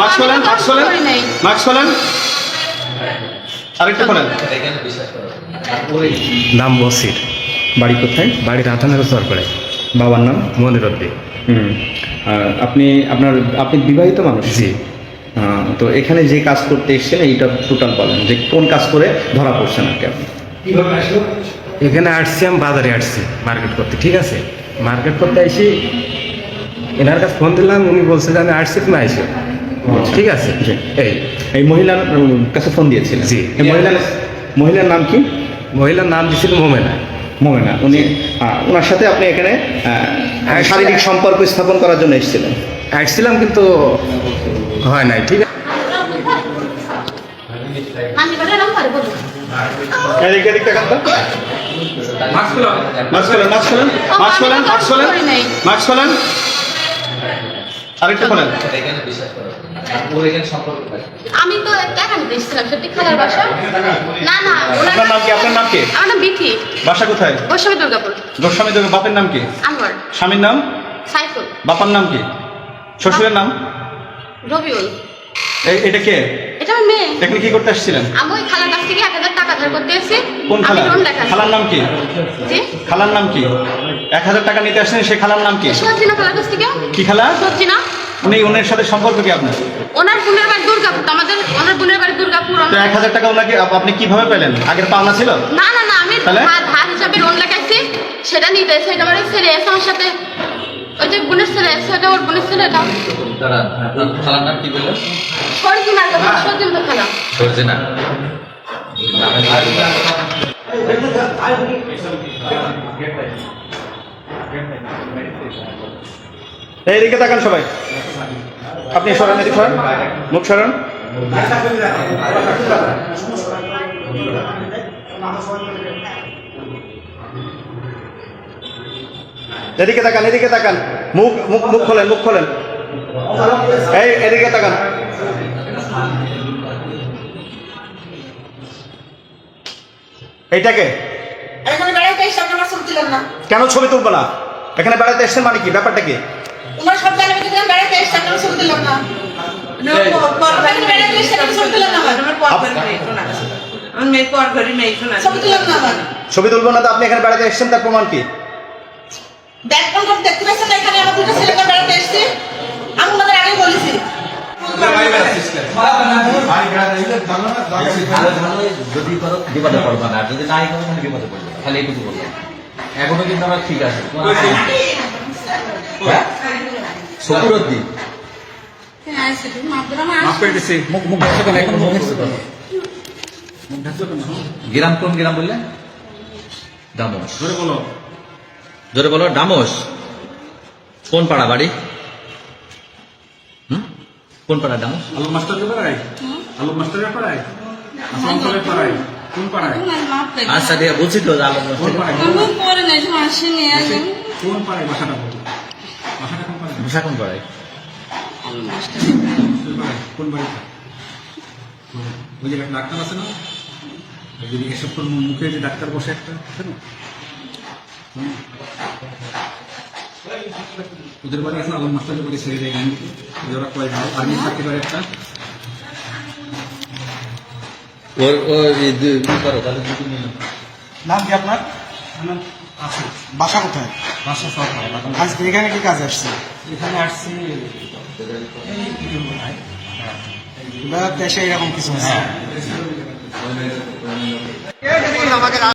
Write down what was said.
Mask খোলেন mask খোলেন mask খোলেন আরেকটা খোলেন নাম বসির। বাড়ি কোথায়? বাড়ি রাধানগর সরকারে। বাবার নাম মনিরুদ্দিন। হুম। আপনি আপনার আপনি বিবাহিত মানুষ? জি। তো এখানে যে কাজ করতে এসেছেন এইটা টোটাল বলেন। যে কোন কাজ করে ধরা পড়ছেন আর কি আপনি? এখানে আসছি আমি বাজারে আসছি মার্কেট করতে ঠিক আছে? মার্কেট করতে এসে এনার কাছে ফোন দিলাম উনি বলছে যে আমি আসছি তুমি আইসো। ঠিক আছে। এই। এই মহিলার কাছে ফোন দিয়েছিলেন। জি। এই মহিলার মহিলার নাম কি? মহিলার নাম দিছিল মোমেনা। মোমেনা। উনি ওনার সাথে আপনি এখানে শারীরিক সম্পর্ক স্থাপন করার জন্য এসেছিলেন। আসছিলাম কিন্তু হয় নাই ঠিক আছে। মাস্ক খোলেন মাস্ক খোলেন মাস্ক খোলেন মাস্ক খোলেন। মাস্ক খোলেন। আরেকটা বলেন। আমি তো টাকা নিতে সত্যি খালার বাসা। না না আপনার নাম কি? আপনার নাম কি? আমার নাম বিথি বাসা কোথায়? গোস্বামী দুর্গাপুর। গোস্বামী দুর্গা বাপের নাম কি? আনোয়ার। স্বামীর নাম? সাইফুল। বাপার নাম কি? শ্বশুরের নাম? রবিউল। এই- এটা কে? এটা আমার মেয়ে। এখানে কি করতে আসছিলেন? আমি ওই খালার কাছ থেকে এক হাজার টাকা ধার করতে এসেছি। কোন খালা খালার? নাম কি? জি? খালার নাম কি? এক হাজার টাকা নিতে আসছেন সে খালার নাম কি? খালার কাছ থেকে। কি খালা উনি ওনার সাথে সম্পর্ক কি আপনার? ওনার বোনের বাড়ি দুর্গাপুর। আমাদের ওনার বোনের বাড়ি দুর্গাপুর। তো এক হাজার টাকা ওনাকে আপনি কীভাবে পেলেন? আগের পাওনা ছিল? না না না আমি? ধার হিসাবে লোন সেটা নিতে এসে এটা আমার ছেলে এসে আমার সাথে। ওই যে বোনের ছেলে এসে এটা ওর বোনের ছেলে এটা দাঁড়ান আপনার খালার নাম কি বললেন? সরজি না সরজি তো খালা। সরজেনা। এইদিকে তাকান সবাই। আপনি সরান এদিকে সরান। মুখ সরান এদিকে তাকান এদিকে তাকান। মুখ মুখ মুখ খোলেন মুখ খোলেন। এই এদিকে তাকান। এইটাকে? কেন ছবি তুলবো না? এখানে বেড়াতে এসছেন মানে কি? ব্যাপারটা কি? ছবি তুলবো না তো আপনি এখানে বেড়াতে এসছেন তার প্রমাণ কি? দেখবেন করে দেখতে পাচ্ছেন না এখানে আমার দুটো ছেলেকে বেড়াতে এসেছি আমি ওনাদের আগে বলেছি যদি করো বিপদে পড়বে না যদি নাই করো তাহলে বিপদে পড়বে খালি বলব এখনও কিন্তু আমরা ঠিক আছে হ্যাঁ গ্রাম কোন গ্রাম বললেন ডামোস বলো জোরে বলো ডামোস। কোন পাড়া বাড়ি? হুম? কোন পাড়া ডামোস? আলু মাস্টারের পাড়ায়? আলু মাস্টারের পাড়ায়? আসানসোলের পাড়ায় কোন পাড়ায়? আচ্ছা আছে বলছি তো আলো কোন পাড়ায়? পাড়ায় বলো? পাড়ায়? ভাষা কোন পাড়ায়? কোন পাড়ায়? ওই যে ডাক্তার আছে না? যদি এসব মুখে যে ডাক্তার বসে একটা। ওদের বাড়ি আছে না আলম মাস্টারের বাড়ি ছেড়ে দেয় গান ওরা কয় ভাই আর্মি চাকরি করে একটা। ওর ওর নাম কি আপনার? বাসা কোথায়? বাসা সব হয় আজকে এখানে কি কাজে আসছে এখানে আসছি এসে এরকম কিছু হচ্ছে।